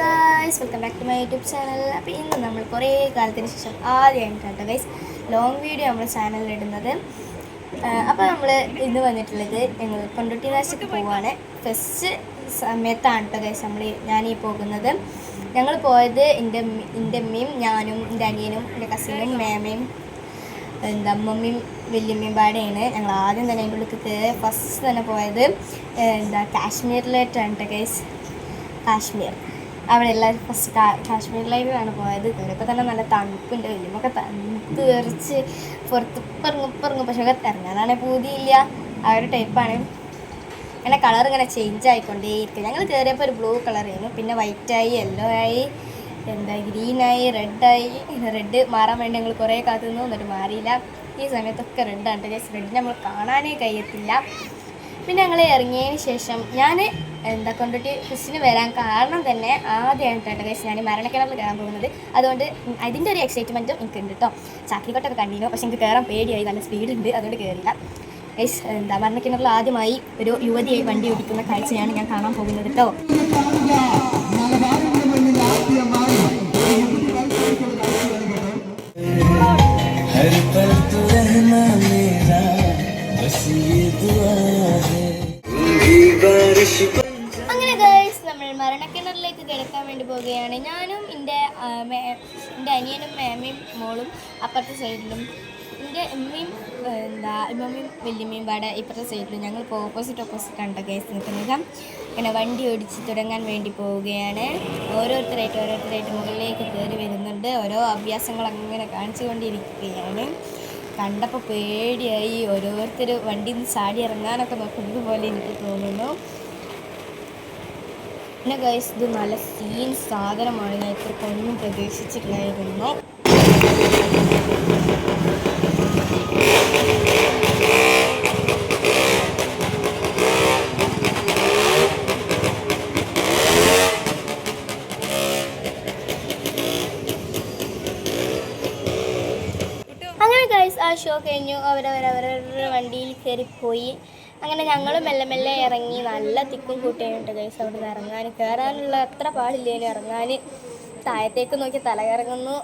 Guys welcome back to my YouTube channel അപ്പോൾ ഇന്ന് നമ്മൾ കുറേ കാലത്തിന് ശേഷം ആദ്യമായിട്ടാണ് ഗൈസ് ലോങ് വീഡിയോ നമ്മൾ ചാനലിൽ ഇടുന്നത്. അപ്പോൾ നമ്മൾ ഇന്ന് വന്നിട്ടുള്ളത് ഞങ്ങൾ കൊണ്ടോട്ടി നാശത്ത് പോവാണ്. ഫസ്റ്റ് സമയത്താണ് കേട്ടോ ഗൈസ് നമ്മൾ ഞാനീ പോകുന്നത്. ഞങ്ങൾ പോയത് എന്റെ എന്റെ അമ്മയും ഞാനും എന്റെ അനിയനും എന്റെ കസിനും മേമയും എന്താ അമ്മമ്മയും വല്യമ്മയും പാടെയാണ്. ഞങ്ങൾ ആദ്യം തന്നെ അതിന്റെ ഉള്ളിൽ കയറി ഫസ്റ്റ് തന്നെ പോയത് എന്താ കാശ്മീരിലായിട്ടാണ് കേട്ടോ ഗൈസ് കാശ്മീർ. അവിടെ എല്ലാവരും ഫസ്റ്റ് കാ കാശ്മീരിലേക്കാണ് പോയത്. കയറിയപ്പോൾ തന്നെ നല്ല തണുപ്പുണ്ട്. വലിയമൊക്കെ തണുത്ത് വിറച്ച് പുറത്ത് ഇറങ്ങും ഇറങ്ങും പക്ഷെ ഒക്കെ ഇറങ്ങാനാണെ പൂതിയില്ല. ആ ഒരു ടൈപ്പാണ് അങ്ങനെ കളർ ഇങ്ങനെ ചേഞ്ച് ആയിക്കൊണ്ടേയിരിക്കും. ഞങ്ങൾ കയറിയപ്പോൾ ഒരു ബ്ലൂ കളർ ആയിരുന്നു. പിന്നെ വൈറ്റ് ആയി യെല്ലോ ആയി എന്താ ഗ്രീനായി റെഡായി റെഡ് മാറാൻ വേണ്ടി ഞങ്ങൾ കുറേ കാത്തു നിന്നു എന്നിട്ട് മാറിയില്ല. ഈ സമയത്തൊക്കെ റെഡാണ് റെഡ് നമ്മൾ കാണാനേ കഴിയത്തില്ല. പിന്നെ ഞങ്ങൾ ഇറങ്ങിയതിന് ശേഷം ഞാൻ എന്താ കൊണ്ടിട്ട് ക്രിസ്റ്റിന് വരാൻ കാരണം തന്നെ ആദ്യമായിട്ടാണ് ഗൈസ് ഞാൻ മരണക്കിണറിൽ കയറാൻ പോകുന്നത് അതുകൊണ്ട് അതിൻ്റെ ഒരു എക്സൈറ്റ്മെൻറ്റും എനിക്കുണ്ട് കേട്ടോ ചാക്കിക്കോട്ടൊക്കെ കണ്ടിരുന്നു പക്ഷെ എനിക്ക് കയറാൻ പേടിയായി നല്ല സ്പീഡ് ഉണ്ട് അതുകൊണ്ട് കയറില്ല ഗൈസ് എന്താ മരണക്കിണറിൽ ആദ്യമായി ഒരു യുവതിയായി വണ്ടി ഓടിക്കുന്ന കാഴ്ചയാണ് ഞാൻ കാണാൻ പോകുന്നത് കേട്ടോ हर पल तू रहना मेरा बस ये दुआ പോവുകയാണ്. ഞാനും എന്റെ എന്റെ അനിയനും മേമയും മോളും അപ്പുറത്തെ സൈഡിലും. എന്റെ ഉമ്മയും എന്താ ഉമ്മയും വല്യമ്മയും പാടെ ഇപ്പുറത്തെ സൈഡിലും. ഞങ്ങൾ ഓപ്പോസിറ്റ് ഓപ്പോസിറ്റ് കണ്ട കേസ് നിൽക്കുന്നത്? അങ്ങനെ വണ്ടി ഓടിച്ച് തുടങ്ങാൻ വേണ്ടി പോവുകയാണ്. ഓരോരുത്തരായിട്ട് ഓരോരുത്തരായിട്ട് മുകളിലേക്ക് കയറി വരുന്നുണ്ട്. ഓരോ അഭ്യാസങ്ങൾ അങ്ങനെ കാണിച്ചു കൊണ്ടിരിക്കുകയാണ്. കണ്ടപ്പോൾ പേടിയായി. ഓരോരുത്തർ വണ്ടിയിൽ നിന്ന് ചാടി ഇറങ്ങാനൊക്കെ നോക്കുന്നത് പോലെ എനിക്ക് തോന്നുന്നു. പിന്നെ ഗൈസ് ഇത് നല്ല സീൻ സാധനമാണ്. ഞാൻ ഇത്രക്കൊന്നും ഗൈസ് ആ ഷോ കഴിഞ്ഞു. അവരവരവരുടെ വണ്ടിയിൽ കയറിപ്പോയി. അങ്ങനെ ഞങ്ങൾ മെല്ലെ മെല്ലെ ഇറങ്ങി നല്ല തിക്കും കൂട്ടിയുണ്ട് ഗൈസ് അവിടെ നിന്ന് ഇറങ്ങാൻ. കയറാനുള്ള എത്ര പാടില്ലേലും ഇറങ്ങാൻ താഴത്തേക്ക് നോക്കി തല കറങ്ങുന്നു.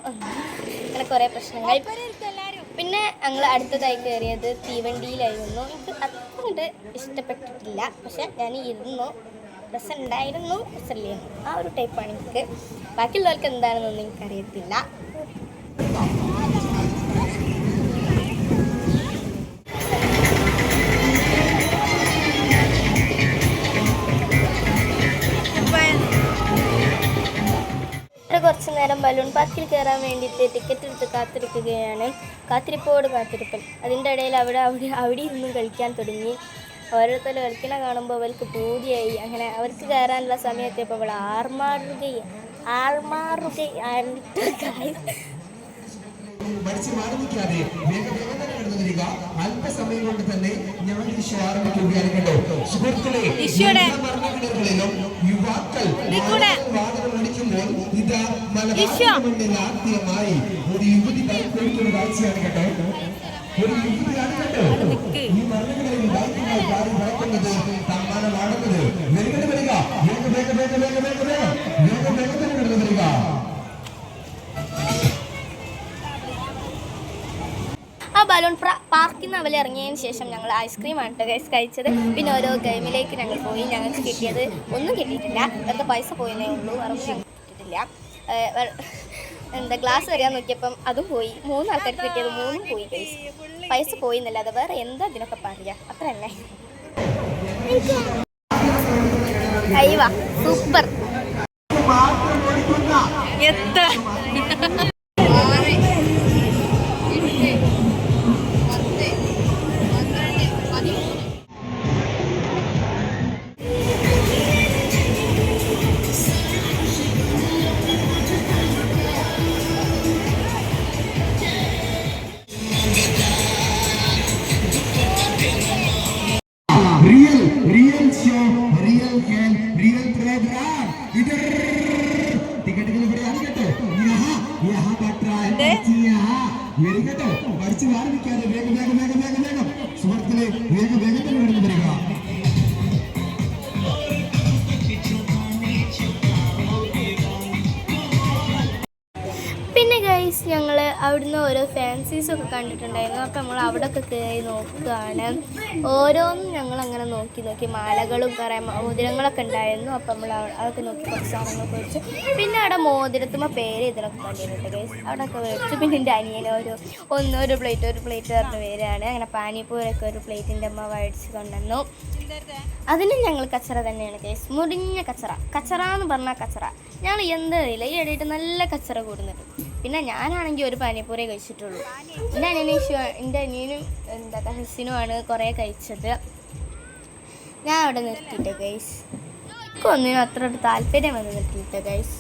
അങ്ങനെ കുറേ പ്രശ്നങ്ങൾ. പിന്നെ ഞങ്ങൾ അടുത്തതായി കയറിയത് തീവണ്ടിയിലായിരുന്നു. എനിക്ക് അത്രങ്ങോട്ട് ഇഷ്ടപ്പെട്ടിട്ടില്ല. പക്ഷെ ഞാൻ ഇരുന്നു. രസമുണ്ടായിരുന്നു. ഡ്രസ്സല്ലേ ആ ഒരു ടൈപ്പാണ് എനിക്ക്. ബാക്കിയുള്ളവർക്ക് എന്താണെന്നൊന്നും എനിക്കറിയത്തില്ല. നേരം ബലൂൺ പാർക്കിൽ കയറാൻ വേണ്ടിയിട്ട് ടിക്കറ്റ് എടുത്ത് കാത്തിരിക്കുകയാണ്. കാത്തിരിപ്പോട് കാത്തിരിപ്പൻ. അതിന്റെ ഇടയിൽ അവിടെ അവിടെ അവിടെ ഇരുന്നും കളിക്കാൻ തുടങ്ങി. ഓരോരുത്തർ കളിക്കണ കാണുമ്പോൾ അവർക്ക് പൂതിയായി. അങ്ങനെ അവർക്ക് കയറാനുള്ള സമയത്തിയപ്പോൾ അവൾ ആർമാറുകയും ആൾമാറുകയാണ് കടന്നു വരിക അല്പസമയം കൊണ്ട് തന്നെ ഞാൻ ഇഷ്യൂ ആരംഭിക്കുകയാണ് കേട്ടോ. സുഹൃത്തുക്കളെ ഭരണഘടനകളിലും യുവാക്കൾ വാഹനം ഓടിക്കുമ്പോൾ ഇത് മലബാറിന്റെ നാട്യമായി ഒരു യുവതി കൈക്കൊടുക്കുന്ന കാഴ്ചയാണ് കേട്ടോ. ഒരു യുവതിയാണ് കേട്ടോ. ഈ മരണങ്ങളിൽ ബൈക്കുമായി കാര്യം നടക്കുന്നത് സമ്മാനമാണെന്നത് വേഗം വരിക. വേഗം വേഗം വേഗം വേഗം വേഗം. ബലൂൺ പാർക്കിൽ നിന്ന് അവൽ ഇറങ്ങിയതിന് ശേഷം ഞങ്ങൾ ഐസ്ക്രീം ആണ് ഗൈസ് കഴിച്ചത്. പിന്നെ ഓരോ ഗെയിമിലേക്ക് ഞങ്ങൾ പോയി. ഞങ്ങൾക്ക് കിട്ടിയത് ഒന്നും കിട്ടിയിട്ടില്ല. വെറുതെ പൈസ പോയെന്നേ ഉള്ളൂ. വേറെ ഒന്നും കിട്ടിയിട്ടില്ല. എന്താ ഗ്ലാസ് വരാൻ നോക്കിയപ്പം അതും പോയി. മൂന്ന് ആൾക്കാർക്ക് കിട്ടിയത് മൂന്നും പോയി ഗൈസ് പൈസ പോയി എന്നല്ലാതെ വേറെ എന്താ ഇതിനൊക്കെ പറയുക? അത്ര തന്നെ. സൂപ്പർ. എത്ര? ടിക്കറ്റുകൾ ഇവിടെ അറിയട്ടെ വെരി കേട്ടോ. മറിച്ച് വാർമിക്കാതെ അവിടുന്ന് ഓരോ ഫാൻസീസ് ഒക്കെ കണ്ടിട്ടുണ്ടായിരുന്നു. അപ്പോൾ നമ്മൾ അവിടെ ഒക്കെ കയറി നോക്കുകയാണ്. ഓരോന്നും ഞങ്ങൾ അങ്ങനെ നോക്കി നോക്കി മാലകളും കുറേ മോതിരങ്ങളൊക്കെ ഉണ്ടായിരുന്നു. അപ്പോൾ നമ്മൾ അതൊക്കെ നോക്കി കുറച്ച് സാധനങ്ങളൊക്കെ വെച്ച് പിന്നെ അവിടെ മോതിരത്തുമ്പോൾ പേര് ഇതിലൊക്കെ കണ്ടിട്ടുണ്ട് ഗൈസ് അവിടെയൊക്കെ വെച്ച് പിന്നെ എന്റെ അനിയനെ ഒരു ഒന്ന് ഒരു പ്ലേറ്റ് ഒരു പ്ലേറ്റ് പറഞ്ഞ പേരാണ്. അങ്ങനെ പാനിപ്പൂരൊക്കെ ഒരു പ്ലേറ്റിന്റെ അമ്മ വഴിച്ച് കൊണ്ടുവന്നു. അതിനും ഞങ്ങൾ കച്ചറ തന്നെയാണ് കേസ് മുറിഞ്ഞ കച്ചറ. കച്ചറ എന്ന് പറഞ്ഞാൽ കച്ചറ. ഞങ്ങൾ എന്തറിയില്ല ഈ ഇടയിട്ട് നല്ല കച്ചറ കൂടുന്നുണ്ട്. പിന്നെ ഞാനാണെങ്കിൽ ഒരു പാനിപ്പൂരെ കഴിച്ചിട്ടുള്ളൂ. എന്റെ അനിയനും എന്റെ അനിയനും എന്താ കസിനുമാണ് കുറേ കഴിച്ചത്. ഞാൻ അവിടെ നിർത്തിയിട്ട് ഗൈസ് എനിക്കൊന്നിനും അത്ര താല്പര്യം വന്ന് നിർത്തിയിട്ട് ഗൈസ്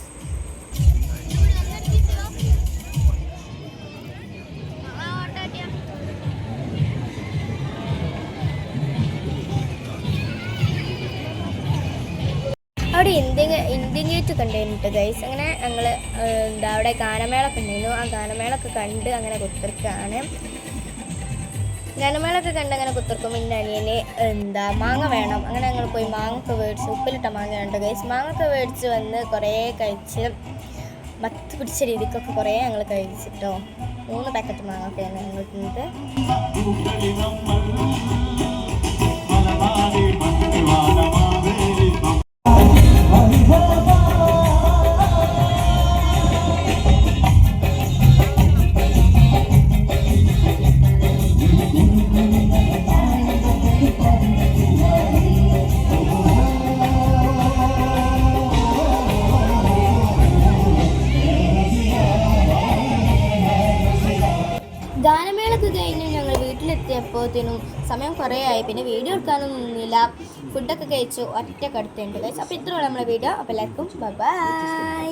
അവിടെ ഇന്ത്യൻ ഇന്ത്യൻ ഗേറ്റ് കണ്ടിരുന്നിട്ട് ഗൈസ് അങ്ങനെ ഞങ്ങൾ എന്താ അവിടെ ഗാനമേളൊക്കെ ഉണ്ടായിരുന്നു. ആ ഗാനമേളൊക്കെ കണ്ട് അങ്ങനെ കുത്തിർക്കാണ്. ഗാനമേളൊക്കെ കണ്ട് അങ്ങനെ കുത്തിർക്കുമ്പോൾ എന്റെ അനിയന് എന്താ മാങ്ങ വേണം. അങ്ങനെ ഞങ്ങൾ പോയി മാങ്ങൊക്കെ മേടിച്ച് ഉപ്പിലിട്ട മാങ്ങ ഉണ്ട് ഗൈസ് മാങ്ങൊക്കെ മേടിച്ച് വന്ന് കുറേ കഴിച്ച് മത്ത് പിടിച്ച രീതിക്കൊക്കെ കുറേ ഞങ്ങൾ കഴിച്ചിട്ടോ. മൂന്ന് പാക്കറ്റ് മാങ്ങ മാങ്ങൊക്കെയാണ് ഞങ്ങൾ തിന്നത് ഗാനമേളൊക്കെ കഴിഞ്ഞ് ഞങ്ങൾ വീട്ടിലെത്തിയപ്പോഴത്തേനും സമയം കുറേ ആയി. പിന്നെ വീഡിയോ എടുക്കാനും നിന്നില്ല. ഫുഡൊക്കെ കഴിച്ചു. ഒറ്റ അപ്പോൾ ഇത്രയുള്ള നമ്മളെ വീഡിയോ. അപ്പോൾ എല്ലാവർക്കും ബൈ